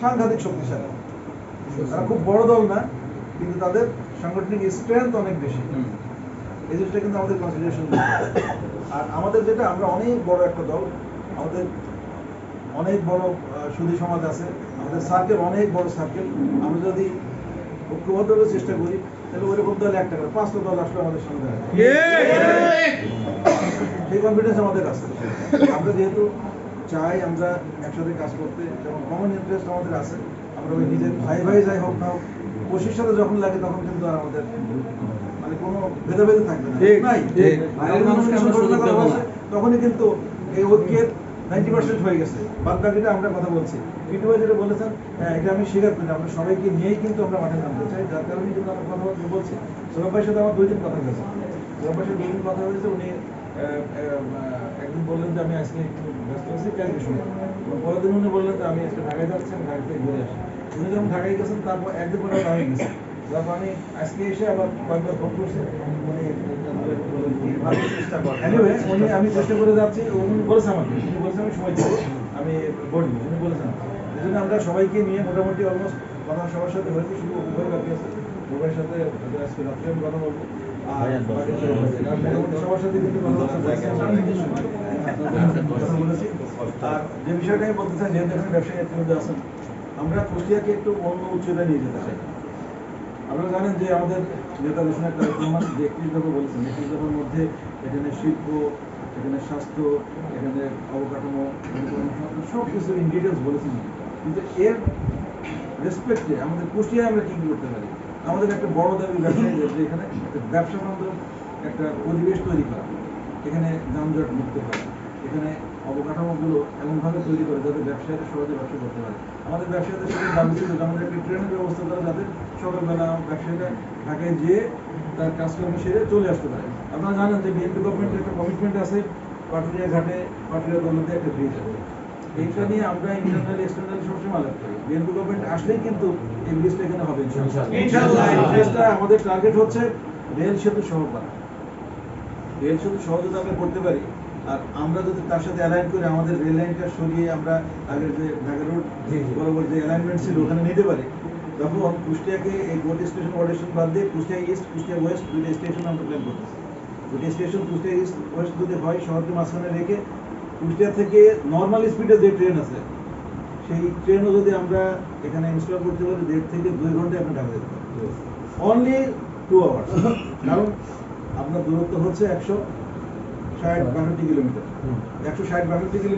সাংঘাতিক শক্তিশালী। তারা খুব বড় দল না কিন্তু তাদের সাংগঠনিক স্ট্রেংথ অনেক বেশি। এই জিনিসটা কিন্তু আমাদের কনসিডারেশন আর আমাদের যেটা আমরা অনেক বড় একটা দল আমাদের অনেক বড় সুধী সমাজ আছে আমাদের সার্কেল অনেক বড় সার্কেল আমরা যদি ঐক্যবদ্ধভাবে চেষ্টা করি তাহলে ওইরকম দল একটা করে পাঁচটা দল আসলে আমাদের সামনে দাঁড়াবে। সেই কনফিডেন্স আমাদের আছে আমরা যেহেতু চাই আমরা একসাথে কাজ করতে। যেমন কমন ইন্টারেস্ট আমাদের আছে আমরা ওই নিজের ভাই ভাই যাই হোক না হোক সাথে যখন লাগে তখন কিন্তু আর আমাদের মানে কোনো ভেদাভেদ থাকবে না। তখনই কিন্তু এই ঐক্যের নাইনটি পার্সেন্ট হয়ে গেছে। বাদ বাকিটা আমরা কথা বলছি। পিটু ভাই যেটা বলেছেন হ্যাঁ, এটা আমি স্বীকার করি আমরা সবাইকে নিয়েই কিন্তু আমরা মাঠে নামতে চাই। যার কারণে কিন্তু আমরা কথাবার্তা বলছি। সৌরভ ভাইয়ের সাথে আমার দুই দিন কথা হয়েছে। সৌরভ ভাইয়ের সাথে দুই দিন কথা হয়েছে উনি একদিন বললেন যে আমি আজকে একটু ব্যস্ত আছি কালকে শুনে পরের দিন উনি বললেন যে আমি আজকে ঢাকায় যাচ্ছি আমি ঢাকা থেকে ঘুরে আসি। উনি যখন ঢাকায় গেছেন, তারপর একদিন পরে আমি গেছি। তারপর আমি আজকে এসে আবার কয়েকবার ফোন করছি। উনি আমি চেষ্টা করে যাচ্ছি, উনি বলেছেন আমাকে, উনি বলেছেন আমি সময় দেবো আমি বলি উনি বলেছেন এই জন্য আমরা সবাইকে নিয়ে মোটামুটি অলমোস্ট কথা সবার সাথে হয়েছে, শুধু উভয় বাকি আছে। উভয়ের সাথে আজকে রাত্রে আমি কথা বলব। কিন্তু যে বলতে চাই যেহেতু ব্যবসায়ী আছেন আমরা কুষ্টিয়াকে একটু অন্য উচ্চতায় নিয়ে যেতে চাই আপনারা জানেন যে আমাদের নেতা ঘোষণা কার্যক্রম যে একত্রিশ দফা বলেছেন একত্রিশ দফার মধ্যে এখানে শিল্প এখানে স্বাস্থ্য এখানে অবকাঠামো সব কিছু বলেছেন কিন্তু এর রেসপেক্টে আমাদের কুষ্টিয়ায় আমরা কি করতে পারি? আমাদের একটা বড় দাবি ব্যবসায়ীদের যে এখানে ব্যবসা বান্ধব একটা পরিবেশ তৈরি করা। এখানে যানজট মুক্ত করা। এখানে অবকাঠামোগুলো এমনভাবে তৈরি করে যাতে ব্যবসায়ীরা সহজে ব্যবসা করতে পারে। আমাদের ব্যবসায়ীদের সাথে দাবি ছিল আমাদের একটা ট্রেনের ব্যবস্থা করা যাতে সকালবেলা ব্যবসায়ীরা ঢাকায় যেয়ে তার কাজকর্ম সেরে চলে আসতে পারে। আপনারা জানেন যে বিএনপি গভর্নমেন্টের একটা কমিটমেন্ট আছে পাটুরিয়া ঘাটে পাটুরিয়া দলতে একটা ব্রিজ আছে। এইটা নিয়ে আমরা ইন্টারনাল এক্সটার্নাল সবসময় আলাপ করি। বিএনপি গভর্নমেন্ট আসলেই কিন্তু এই ব্রিজটা এখানে হবে ইনশাআল্লাহ। ব্রিজটা আমাদের টার্গেট হচ্ছে রেল সেতু সহ করা রেল সেতু সহজে আমরা করতে পারি আর আমরা যদি তার সাথে অ্যালাইন করে আমাদের রেল লাইনটা সরিয়ে আমরা আগের যে ঢাকা রোড। বরাবর যে অ্যালাইনমেন্ট ছিল ওখানে নিতে পারি তখন কুষ্টিয়াকে এই গোটি স্টেশন ওয়ার্ড স্টেশন বাদ দিয়ে কুষ্টিয়া ইস্ট কুষ্টিয়া ওয়েস্ট দুটি স্টেশন আমরা প্ল্যান করতেছি। দুটি স্টেশন কুষ্টিয়া ইস্ট ওয়েস্ট যদি হয় শহরকে মাঝখানে রেখে কুষ্টিয়া থেকে নর্মাল স্পিডে যে ট্রেন আছে, সেই ট্রেনও যদি আমরা এখানে ইনস্টল করতে পারি, দেড় থেকে দুই ঘন্টায় আপনি ঢাকা যেতে পারি। অনলি টু আওয়ার্স কারণ আপনার দূরত্ব হচ্ছে একশো ষাট বাষট্টি কিলোমিটার। একশো ষাট বাষট্টি কিলোমিটার